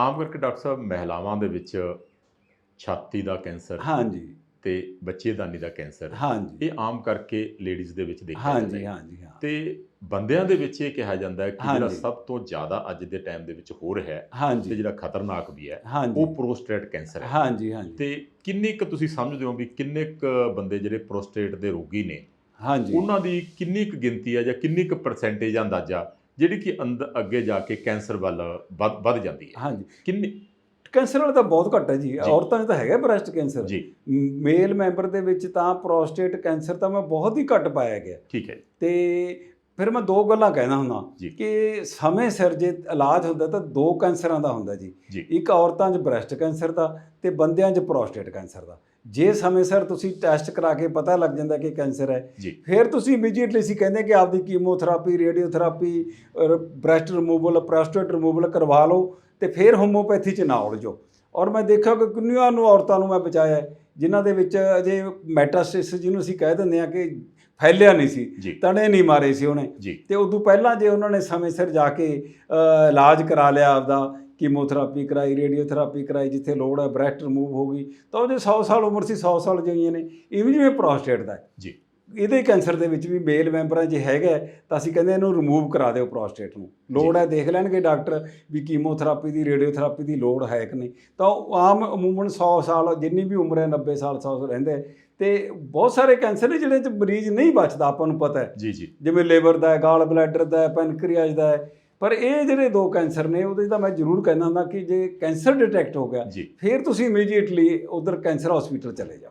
ਆਮ ਕਰਕੇ ਡਾਕਟਰ ਸਾਹਿਬ ਮਹਿਲਾਵਾਂ ਦੇ ਵਿੱਚ ਛਾਤੀ ਦਾ ਕੈਂਸਰ ਹਾਂਜੀ। ਤੇ ਬੱਚੇਦਾਨੀ ਦਾ ਕੈਂਸਰ ਹਾਂਜੀ। ਇਹ ਆਮ ਕਰਕੇ ਲੇਡੀਜ਼ ਦੇ ਵਿੱਚ ਦੇਖਿਆ ਜਾਂਦਾ ਹਾਂਜੀ ਹੈ। ਹਾਂਜੀ ਹਾਂ। ਤੇ ਬੰਦਿਆਂ ਦੇ ਵਿੱਚ ਇਹ ਕਿਹਾ ਜਾਂਦਾ ਹੈ ਕਿ ਜਿਹੜਾ ਹਾਂਜੀ। ਸਭ ਤੋਂ ਜ਼ਿਆਦਾ ਅੱਜ ਦੇ ਟਾਈਮ ਦੇ ਵਿੱਚ ਹੋ ਰਿਹਾ ਹੈ ਤੇ ਹਾਂਜੀ ਜਿਹੜਾ ਖਤਰਨਾਕ ਵੀ ਹੈ ਹਾਂਜੀ। ਉਹ ਪ੍ਰੋਸਟੇਟ ਕੈਂਸਰ ਹੈ। ਹਾਂਜੀ ਹਾਂਜੀ। ਤੇ ਕਿੰਨੇ ਕੁ ਤੁਸੀਂ ਸਮਝਦੇ ਹੋ ਵੀ ਕਿੰਨੇ ਕੁ ਬੰਦੇ ਜਿਹੜੇ ਪ੍ਰੋਸਟੇਟ ਦੇ ਰੋਗੀ ਨੇ ਹਾਂਜੀ। ਉਹਨਾਂ ਦੀ ਕਿੰਨੀ ਕੁ ਗਿਣਤੀ ਹੈ ਜਾਂ ਕਿੰਨੀ ਕੁ ਪਰਸੈਂਟੇਜ ਅੰਦਾਜ਼ਾ ਜਿਹੜੀ ਕਿ ਅੰਦ- ਅੱਗੇ ਜਾ ਕੇ ਕੈਂਸਰ ਵੱਲ ਵੱਧ ਜਾਂਦੀ ਹੈ। ਹਾਂਜੀ। ਕਿੰਨੀ ਕੈਂਸਰ ਵਾਲਾ ਤਾਂ ਬਹੁਤ ਘੱਟ ਹੈ ਜੀ। ਔਰਤਾਂ 'ਚ ਤਾਂ ਹੈਗਾ ਬ੍ਰੈਸਟ ਕੈਂਸਰ। ਜੀ। ਮੇਲ ਮੈਂਬਰ ਦੇ ਵਿੱਚ ਤਾਂ ਪ੍ਰੋਸਟੇਟ ਕੈਂਸਰ ਤਾਂ ਮੈਂ ਬਹੁਤ ਹੀ ਘੱਟ ਪਾਇਆ ਗਿਆ। ਠੀਕ ਹੈ ਤੇ ਫਿਰ ਮੈਂ ਦੋ ਗੱਲਾਂ ਕਹਿਣਾ ਹੁੰਦਾ। ਕਿ ਸਮੇਂ ਸਿਰ ਜੇ ਇਲਾਜ ਹੁੰਦਾ ਤਾਂ ਦੋ ਕੈਂਸਰਾਂ ਦਾ ਹੁੰਦਾ ਜੀ। ਜੀ। ਇੱਕ ਔਰਤਾਂ 'ਚ ਬ੍ਰੈਸਟ ਕੈਂਸਰ ਦਾ ਤੇ ਬੰਦਿਆਂ 'ਚ ਪ੍ਰੋਸਟੇਟ ਕੈਂਸਰ ਦਾ। ਜੇ ਸਮੇਂ ਸਿਰ ਤੁਸੀਂ ਟੈਸਟ ਕਰਾ ਕੇ ਪਤਾ ਲੱਗ ਜਾਂਦਾ ਕਿ ਕੈਂਸਰ ਹੈ ਫਿਰ ਤੁਸੀਂ ਇਮੀਡੀਏਟਲੀ ਸੀ ਕਹਿੰਦੇ ਕਿ ਆਪਦੀ chemotherapy radiotherapy breast removal prostate removal ਕਰਵਾ ਲਓ ਤੇ ਫਿਰ ਹੋਮੋਪੈਥੀ 'ਚ ਨਾ ਉਲਝੋ। ਔਰ ਮੈਂ ਦੇਖਿਆ ਕਿ ਕਿੰਨੀਆਂ ਨੂੰ ਔਰਤਾਂ ਨੂੰ ਮੈਂ ਬਚਾਇਆ ਜਿਨ੍ਹਾਂ ਦੇ ਵਿੱਚ ਅਜੇ ਮੈਟਾਸਟਿਸ ਜਿਹਨੂੰ ਅਸੀਂ ਕਹਿ ਦਿੰਦੇ ਆ ਕਿ ਫੈਲਿਆ ਨਹੀਂ ਸੀ ਤਣੇ ਨਹੀਂ ਮਾਰੇ ਸੀ ਉਹਨੇ। ਤੇ ਉਦੋਂ ਪਹਿਲਾਂ ਜੇ ਉਹਨਾਂ ਨੇ ਸਮੇਂ ਸਿਰ ਜਾ ਕੇ ਇਲਾਜ ਕਰਾ ਲਿਆ ਆਪਦਾ ਕੀਮੋਥੈਰਾਪੀ ਕਰਾਈ ਰੇਡੀਓਥੈਰਾਪੀ ਕਰਾਈ ਜਿੱਥੇ ਲੋੜ ਹੈ ਬ੍ਰੈਸਟ ਰਿਮੂਵ ਹੋ ਗਈ। ਤਾਂ ਉਹਦੇ 100 ਸਾਲ ਉਮਰ ਸੀ 100 ਸਾਲ ਜਿਉਈਆਂ ਨੇ। ਇਵੇਂ ਜਿਵੇਂ ਪ੍ਰੋਸਟੇਟ ਦਾ। ਜੀ। ਇਹਦੇ ਕੈਂਸਰ ਦੇ ਵਿੱਚ ਵੀ ਮੇਲ ਮੈਂਬਰਾਂ 'ਚ ਹੈਗਾ ਤਾਂ ਅਸੀਂ ਕਹਿੰਦੇ ਇਹਨੂੰ ਰਿਮੂਵ ਕਰਾ ਦਿਓ ਪ੍ਰੋਸਟੇਟ ਨੂੰ। ਲੋੜ ਹੈ ਦੇਖ ਲੈਣਗੇ ਡਾਕਟਰ ਵੀ ਕੀਮੋਥੈਰਾਪੀ ਦੀ ਰੇਡੀਓਥੈਰਾਪੀ ਦੀ ਲੋੜ ਹੈ ਕਿ ਨਹੀਂ। ਤਾਂ ਆਮ ਅਮੂਮਨ 100 ਸਾਲ ਜਿੰਨੀ ਵੀ ਉਮਰ ਹੈ 90 ਸਾਲ 100 ਸਾਲ ਰਹਿੰਦੇ। ਤੇ ਬਹੁਤ ਸਾਰੇ ਕੈਂਸਰ ਨੇ ਜਿਹੜੇ 'ਚ ਮਰੀਜ਼ ਨਹੀਂ ਬਚਦਾ ਆਪਾਂ ਨੂੰ ਪਤਾ ਹੈ। ਜੀ ਜੀ। ਜਿਵੇਂ ਲਿਵਰ ਦਾ ਹੈ ਗਾਲ ਬਲੈਡਰ ਦਾ ਹੈ ਪੈਨਕ੍ਰੀਆਸ ਦਾ ਹੈ। ਪਰ ਇਹ ਜਿਹੜੇ ਦੋ ਕੈਂਸਰ ਨੇ ਉਹਦੇ ਤਾਂ ਮੈਂ ਜ਼ਰੂਰ ਕਹਿੰਦਾ ਹੁੰਦਾ ਕਿ ਜੇ ਕੈਂਸਰ ਡਿਟੈਕਟ ਹੋ ਗਿਆ ਫਿਰ ਤੁਸੀਂ ਇਮੀਡੀਏਟਲੀ ਉਧਰ ਕੈਂਸਰ ਹਸਪੀਟਲ ਚਲੇ ਜਾਓ।